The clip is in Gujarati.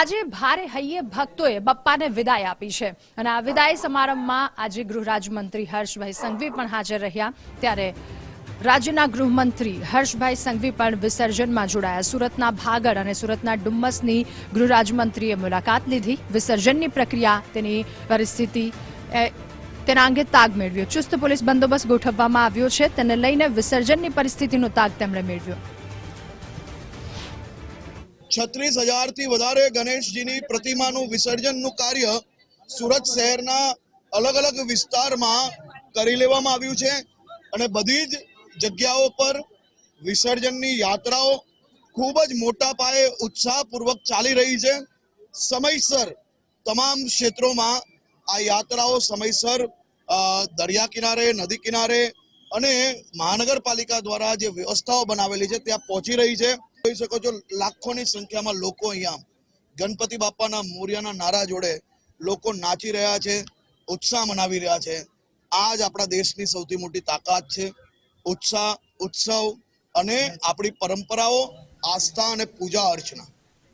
આજે ભારે હૈયે ભક્તોએ બપ્પાને વિદાય આપી છે. અને આ વિદાય સમારંભમાં આજે ગૃહ રાજ્યમંત્રી હર્ષભાઈ સંઘવી પણ હાજર રહ્યા. ત્યારે રાજ્યના ગૃહમંત્રી હર્ષભાઈ સંઘવી પણ વિસર્જનમાં જોડાયા. સુરતના ભાગળ અને સુરતના ડુમ્મસની ગૃહ રાજ્યમંત્રીએ મુલાકાત લીધી. વિસર્જનની પ્રક્રિયા, તેની પરિસ્થિતિ તેના અંગે તાગ મેળવ્યો. ચુસ્ત પોલીસ બંદોબસ્ત ગોઠવવામાં આવ્યો છે. તેને લઈને વિસર્જનની પરિસ્થિતિનો તાગ તેમણે મેળવ્યો. છત્રીસ હજારથી વધારે ગણેશજીની પ્રતિમાનું વિસર્જનનું કાર્ય સુરત શહેરના અલગ અલગ વિસ્તારમાં કરી લેવામાં આવ્યું છે અને બધી જ જગ્યાઓ પર વિસર્જનની યાત્રાઓ ખૂબ જ મોટા પાયે ઉત્સાહપૂર્વક ચાલી રહી છે. સમયસર તમામ ક્ષેત્રોમાં આ યાત્રાઓ સમયસર દરિયા કિનારે, નદી કિનારે અને મહાનગરપાલિકા દ્વારા જે વ્યવસ્થાઓ બનાવેલી છે, ત્યાં પહોંચી રહી છે. જોઈ શકો છો, લાખોની સંખ્યામાં લોકો અહીંયા ગણપતિ બાપાના મોર્યાના નારા જોડે લોકો નાચી રહ્યા છે, ઉત્સાહ મનાવી રહ્યા છે. આ જ આપણા દેશની સૌથી મોટી તાકાત છે. ઉત્સાહ, ઉત્સવ અને આપણી પરંપરાઓ, આસ્થા અને પૂજા અર્ચના.